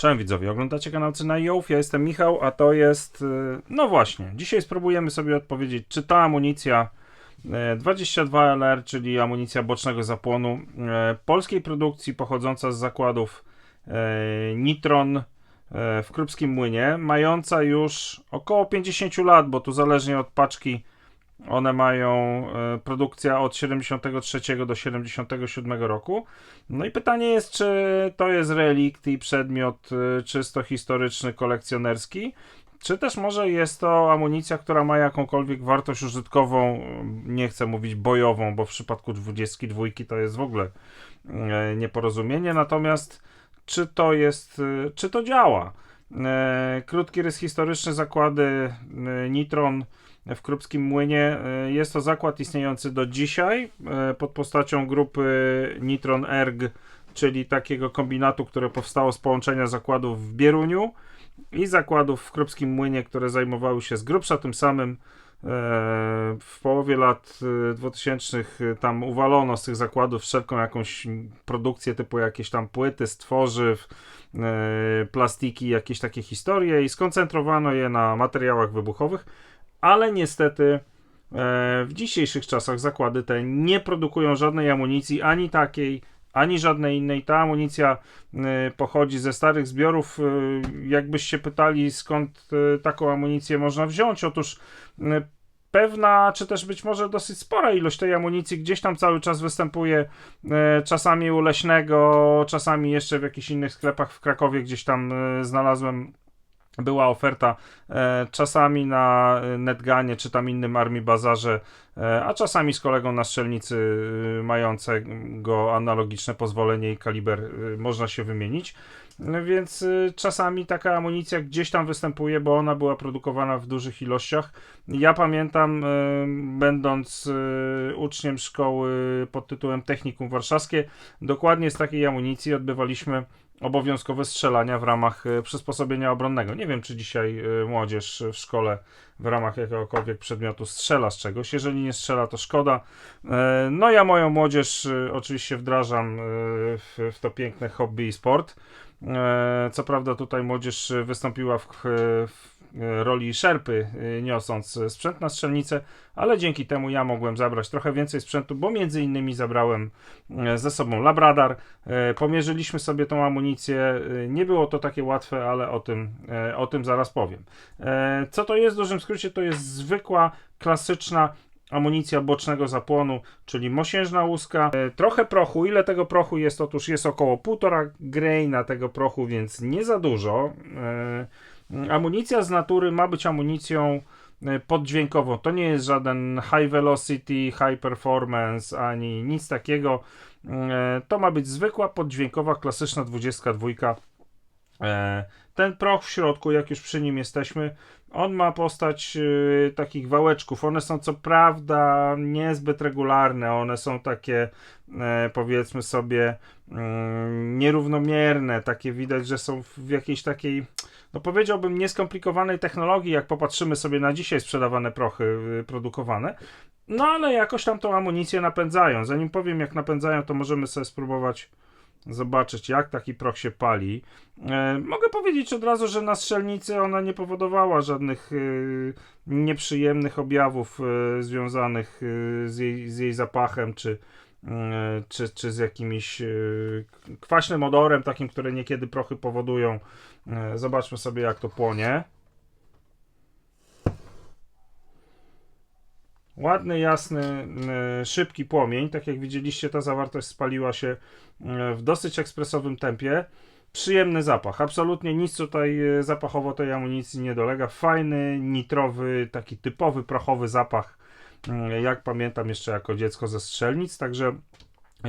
Cześć widzowie, oglądacie kanał Cyna Jołf, ja jestem Michał, a to jest... y, No właśnie, dzisiaj spróbujemy sobie odpowiedzieć, czy ta amunicja e, 22LR, czyli amunicja bocznego zapłonu e, polskiej produkcji pochodząca z zakładów Nitron w Krupskim Młynie, mająca już około 50 lat, bo tu zależnie od paczki one mają e, produkcja od 73 do 77 roku. No i pytanie jest, czy to jest relikt i przedmiot e, czysto historyczny, kolekcjonerski, czy też może jest to amunicja, która ma jakąkolwiek wartość użytkową, e, nie chcę mówić bojową, bo w przypadku 22 to jest w ogóle nieporozumienie, natomiast czy to jest, czy to działa? Krótki rys historyczny zakłady Nitron w Krupskim Młynie. E, Jest to zakład istniejący do dzisiaj e, pod postacią grupy Nitron Erg, czyli takiego kombinatu, które powstało z połączenia zakładów w Bieruniu i zakładów w Krupskim Młynie, które zajmowały się z grubsza tym samym. E, W połowie lat e, 2000 tam uwalono z tych zakładów wszelką jakąś produkcję typu jakieś tam płyty z tworzyw, e, plastiki, jakieś takie historie i skoncentrowano je na materiałach wybuchowych, ale niestety e, w dzisiejszych czasach zakłady te nie produkują żadnej amunicji, ani takiej, ani żadnej innej. Ta amunicja e, pochodzi ze starych zbiorów. E, Jakbyście pytali, skąd taką amunicję można wziąć, otóż pewna, czy też być może dosyć spora ilość tej amunicji gdzieś tam cały czas występuje. Czasami u Leśnego, czasami jeszcze w jakichś innych sklepach w Krakowie gdzieś tam znalazłem była oferta e, czasami na e, Netganie czy tam innym Armii Bazarze, e, a czasami z kolegą na strzelnicy mającego analogiczne pozwolenie i kaliber można się wymienić. No Więc e, czasami taka amunicja gdzieś tam występuje, bo ona była produkowana w dużych ilościach. Ja pamiętam, e, będąc e, uczniem szkoły pod tytułem Technikum Warszawskie, dokładnie z takiej amunicji odbywaliśmy obowiązkowe strzelania w ramach przysposobienia obronnego. Nie wiem, czy dzisiaj młodzież w szkole w ramach jakiegokolwiek przedmiotu strzela z czegoś. Jeżeli nie strzela, to szkoda. E, No ja moją młodzież oczywiście wdrażam w to piękne hobby i sport. E, Co prawda tutaj młodzież wystąpiła w, w roli szerpy, e, niosąc sprzęt na strzelnicę, ale dzięki temu ja mogłem zabrać trochę więcej sprzętu, bo między innymi zabrałem e, ze sobą Labradar. Pomierzyliśmy sobie tą amunicję. Nie było to takie łatwe, ale o tym, o tym zaraz powiem. Co to jest w dużym skrócie? To jest zwykła, klasyczna amunicja bocznego zapłonu, czyli mosiężna łuska. E, Trochę prochu. Ile tego prochu jest? Otóż jest około 1,5 graina tego prochu, więc nie za dużo. E, Amunicja z natury ma być amunicją e, poddźwiękową. To nie jest żaden high velocity, high performance ani nic takiego. To ma być zwykła poddźwiękowa, klasyczna 22. E, Ten proch w środku, jak już przy nim jesteśmy, on ma postać e, takich wałeczków. One są co prawda niezbyt regularne, one są takie e, powiedzmy sobie mm, nierównomierne, takie widać, że są w jakiejś takiej no powiedziałbym nieskomplikowanej technologii, jak popatrzymy sobie na dzisiaj sprzedawane prochy y, produkowane. No ale jakoś tam tą amunicję napędzają. Zanim powiem jak napędzają, to możemy sobie spróbować zobaczyć jak taki proch się pali. E, mogę powiedzieć od razu, że na strzelnicy ona nie powodowała żadnych y, nieprzyjemnych objawów y, związanych z, jej, z jej zapachem czy, czy, czy z jakimś kwaśnym odorem, takim, które niekiedy prochy powodują. E, Zobaczmy sobie, jak to płonie. Ładny, jasny, szybki płomień. Tak jak widzieliście, ta zawartość spaliła się w dosyć ekspresowym tempie. Przyjemny zapach. Absolutnie nic tutaj e, zapachowo tej amunicji nie dolega. Fajny, nitrowy, taki typowy prochowy zapach, jak pamiętam jeszcze jako dziecko ze strzelnic. Także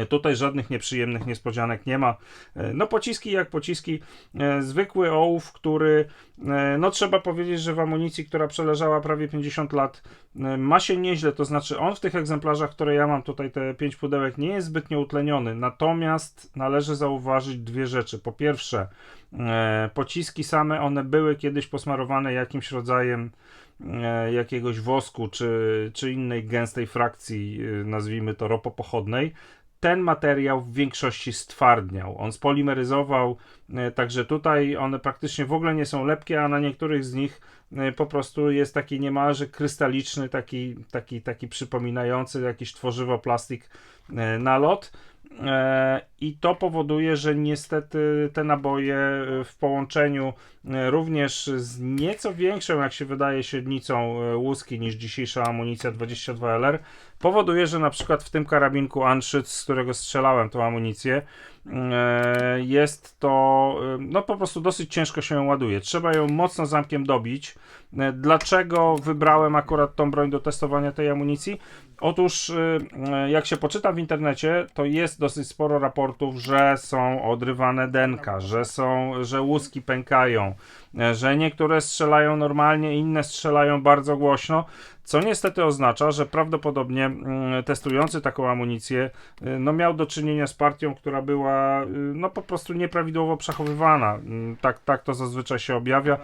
Tutaj żadnych nieprzyjemnych niespodzianek nie ma. E, No pociski jak pociski. E, Zwykły ołów, który, e, no trzeba powiedzieć, że w amunicji, która przeleżała prawie 50 lat, e, ma się nieźle. To znaczy on w tych egzemplarzach, które ja mam tutaj, te 5 pudełek, nie jest zbytnio utleniony. Natomiast należy zauważyć dwie rzeczy. Po pierwsze, e, pociski same, one były kiedyś posmarowane jakimś rodzajem e, jakiegoś wosku czy, czy innej gęstej frakcji, e, nazwijmy to ropopochodnej. Ten materiał w większości stwardniał. On spolimeryzował, e, także tutaj one praktycznie w ogóle nie są lepkie, a na niektórych z nich e, po prostu jest taki niemalże krystaliczny, taki, taki, taki przypominający jakiś tworzywo plastik e, nalot. E, I to powoduje, że niestety te naboje e, w połączeniu e, również z nieco większą, jak się wydaje, średnicą łuski niż dzisiejsza amunicja 22LR, powoduje, że na przykład w tym karabinku Anschütz, z którego strzelałem tą amunicję, jest to no po prostu dosyć ciężko się ją ładuje. Trzeba ją mocno zamkiem dobić. Dlaczego wybrałem akurat tą broń do testowania tej amunicji? Otóż, y, jak się poczyta w internecie, to jest dosyć sporo raportów, że są odrywane denka, że są, że łuski pękają, y, że niektóre strzelają normalnie, inne strzelają bardzo głośno, co niestety oznacza, że prawdopodobnie mm, testujący taką amunicję no miał do czynienia z partią, która była no po prostu nieprawidłowo przechowywana. Mm, tak, tak to zazwyczaj się objawia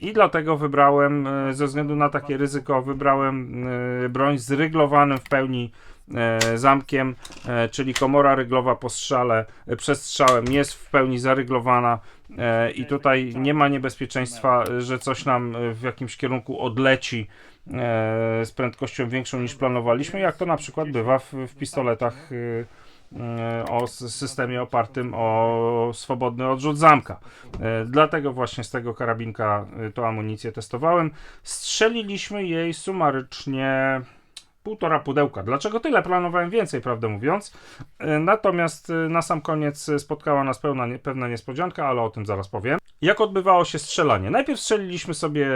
i dlatego wybrałem, ze względu na takie ryzyko, wybrałem broń z zryglowanym w pełni e, zamkiem, e, czyli komora ryglowa po strzale, e, przed strzałem jest w pełni zaryglowana i tutaj nie ma niebezpieczeństwa, że coś nam w jakimś kierunku odleci z prędkością większą niż planowaliśmy, jak to na przykład bywa w, w pistoletach o systemie opartym o swobodny odrzut zamka. Dlatego właśnie z tego karabinka tą amunicję testowałem. Strzeliliśmy jej sumarycznie półtora pudełka. Dlaczego tyle? Planowałem więcej, prawdę mówiąc. E, natomiast e, na sam koniec spotkała nas pełna, pewna niespodzianka, ale o tym zaraz powiem. Jak odbywało się strzelanie? Najpierw strzeliliśmy sobie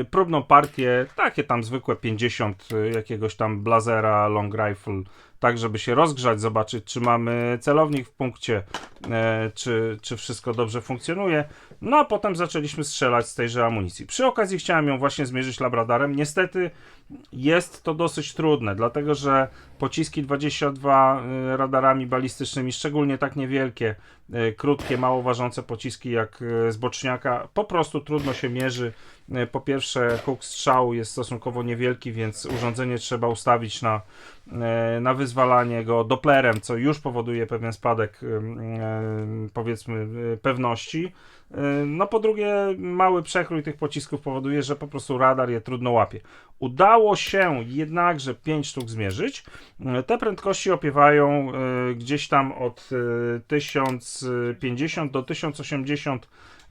e, próbną partię, takie tam zwykłe 50 jakiegoś tam blazera, long rifle, tak żeby się rozgrzać, zobaczyć czy mamy celownik w punkcie, czy, czy wszystko dobrze funkcjonuje. No a potem zaczęliśmy strzelać z tejże amunicji. Przy okazji chciałem ją właśnie zmierzyć labradarem. Niestety jest to dosyć trudne, dlatego że pociski 22 y, radarami balistycznymi, szczególnie tak niewielkie, y, krótkie, mało ważące pociski jak z boczniaka, po prostu trudno się mierzy. Po pierwsze, huk strzału jest stosunkowo niewielki, więc urządzenie trzeba ustawić na, na wyzwalanie go Dopplerem, co już powoduje pewien spadek, powiedzmy, pewności. No po drugie, mały przekrój tych pocisków powoduje, że po prostu radar je trudno łapie. Udało się jednakże 5 sztuk zmierzyć. Te prędkości opiewają e, gdzieś tam od 1050 e, do 1080 E,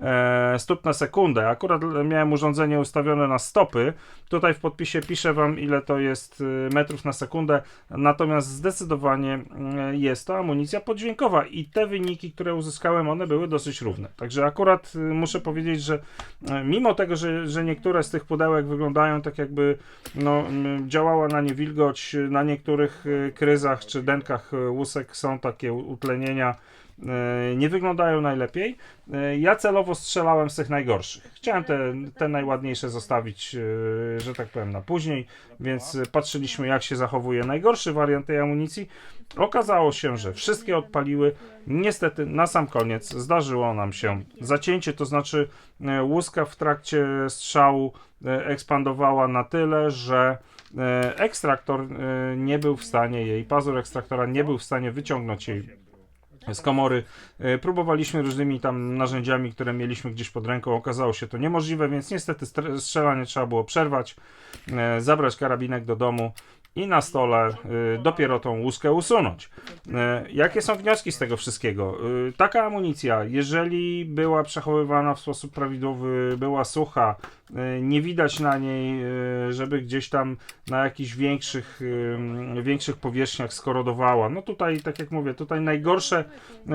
stóp na sekundę. Akurat miałem urządzenie ustawione na stopy. Tutaj w podpisie piszę Wam, ile to jest e, metrów na sekundę. Natomiast zdecydowanie e, jest to amunicja podźwiękowa i te wyniki, które uzyskałem, one były dosyć równe. Także akurat muszę powiedzieć, że mimo tego, że, że niektóre z tych pudełek wyglądają tak jakby no, działała na nie wilgoć, na niektórych kryzach czy denkach łusek są takie utlenienia E, nie wyglądają najlepiej. E, ja celowo strzelałem z tych najgorszych. Chciałem te, te najładniejsze zostawić, e, że tak powiem, na później, więc patrzyliśmy, jak się zachowuje najgorszy wariant tej amunicji. Okazało się, że wszystkie odpaliły. Niestety, na sam koniec zdarzyło nam się zacięcie, to znaczy łuska w trakcie strzału ekspandowała na tyle, że ekstraktor nie był w stanie jej, pazur ekstraktora nie był w stanie wyciągnąć jej z komory. E, próbowaliśmy różnymi tam narzędziami, które mieliśmy gdzieś pod ręką. Okazało się to niemożliwe, więc niestety strzelanie trzeba było przerwać, e, zabrać karabinek do domu i na stole y, dopiero tą łuskę usunąć. Y, jakie są wnioski z tego wszystkiego? Y, taka amunicja, jeżeli była przechowywana w sposób prawidłowy, była sucha, nie widać na niej, żeby gdzieś tam na jakichś większych, większych powierzchniach skorodowała. No tutaj, tak jak mówię, tutaj najgorsze,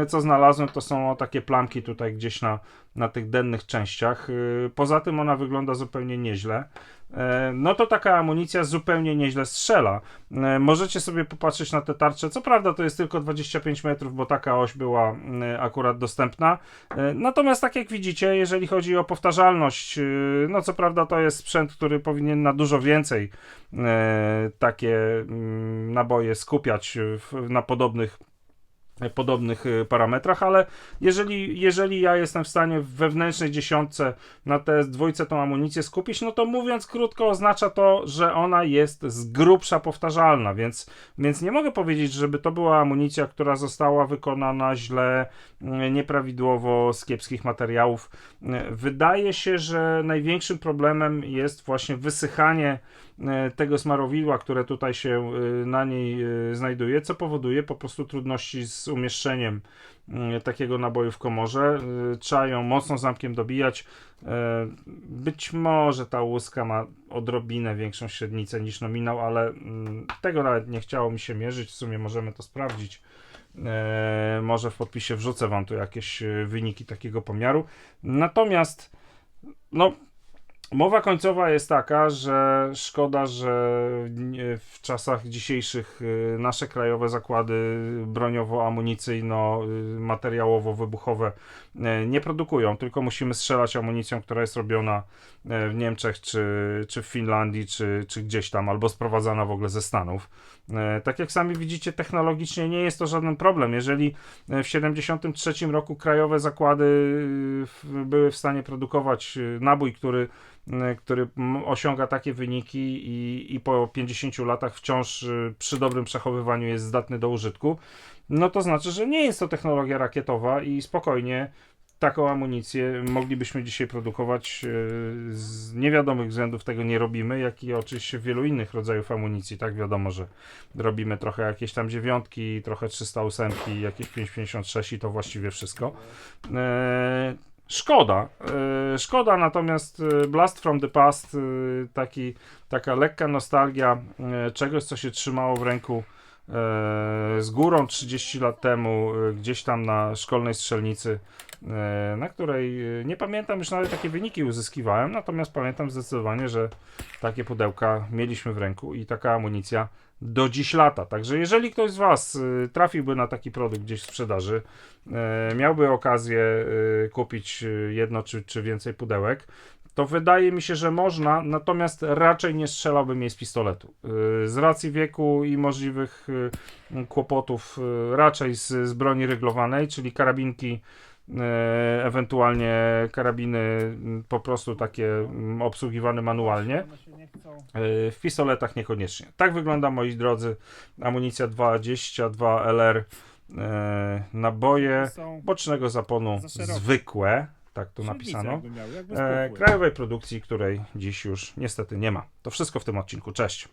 co znalazłem, to są takie plamki tutaj gdzieś na, na tych dennych częściach. Poza tym ona wygląda zupełnie nieźle. E, no to taka amunicja zupełnie nieźle strzela. E, możecie sobie popatrzeć na te tarcze. Co prawda to jest tylko 25 metrów, bo taka oś była e, akurat dostępna. Natomiast tak jak widzicie, jeżeli chodzi o powtarzalność, no co prawda to jest sprzęt, który powinien na dużo więcej takie mm, naboje skupiać na podobnych podobnych y, parametrach, ale jeżeli, jeżeli ja jestem w stanie w wewnętrznej dziesiątce na te dwójce tą amunicję skupić, no to mówiąc krótko oznacza to, że ona jest z grubsza powtarzalna, więc, więc nie mogę powiedzieć, żeby to była amunicja, która została wykonana źle, y, nieprawidłowo, z kiepskich materiałów. Y, Wydaje się, że największym problemem jest właśnie wysychanie tego smarowidła, które tutaj się e, na niej e, znajduje, co powoduje po prostu trudności z umieszczeniem takiego naboju w komorze. E, Trzeba ją mocno zamkiem dobijać. E, Być może ta łuska ma odrobinę większą średnicę niż nominał, ale mm, tego nawet nie chciało mi się mierzyć. W sumie możemy to sprawdzić. E, Może w podpisie wrzucę Wam tu jakieś e, wyniki takiego pomiaru. Natomiast, no, mowa końcowa jest taka, że szkoda, że w czasach dzisiejszych y, nasze krajowe zakłady broniowo-amunicyjno-materiałowo-wybuchowe y, nie produkują, tylko musimy strzelać amunicją, która jest robiona y, w Niemczech, czy, czy w Finlandii, czy, czy gdzieś tam, albo sprowadzana w ogóle ze Stanów. E, Tak jak sami widzicie, technologicznie nie jest to żaden problem. Jeżeli e, w 1973 roku krajowe zakłady w- były w stanie produkować nabój, który, który osiąga takie wyniki i, i po 50 latach wciąż przy dobrym przechowywaniu jest zdatny do użytku, no to znaczy, że nie jest to technologia rakietowa i spokojnie taką amunicję moglibyśmy dzisiaj produkować e, z niewiadomych względów tego nie robimy, jak i oczywiście wielu innych rodzajów amunicji, tak wiadomo, że robimy trochę jakieś tam dziewiątki, trochę 308, jakieś 556 i to właściwie wszystko. E, Szkoda, e, szkoda, natomiast Blast from the Past, taki, taka lekka nostalgia czegoś, co się trzymało w ręku z górą 30 lat temu, e, gdzieś tam na szkolnej strzelnicy, e, na której e, nie pamiętam już nawet jakie wyniki uzyskiwałem, natomiast pamiętam zdecydowanie, że takie pudełka mieliśmy w ręku i taka amunicja do dziś lata. Także jeżeli ktoś z Was trafiłby na taki produkt gdzieś w sprzedaży, e, miałby okazję kupić jedno czy, czy więcej pudełek, to wydaje mi się, że można, natomiast raczej nie strzelałbym jej z pistoletu. Y, Z racji wieku i możliwych y, kłopotów, y, raczej z, z broni ryglowanej, czyli karabinki, ewentualnie karabiny po prostu takie m, obsługiwane manualnie. W pistoletach niekoniecznie. Tak wygląda, moi drodzy, amunicja 22 LR, naboje bocznego zaponu zwykłe, tak tu napisano, jakby miały, jakby e, krajowej produkcji, której dziś już niestety nie ma. To wszystko w tym odcinku. Cześć.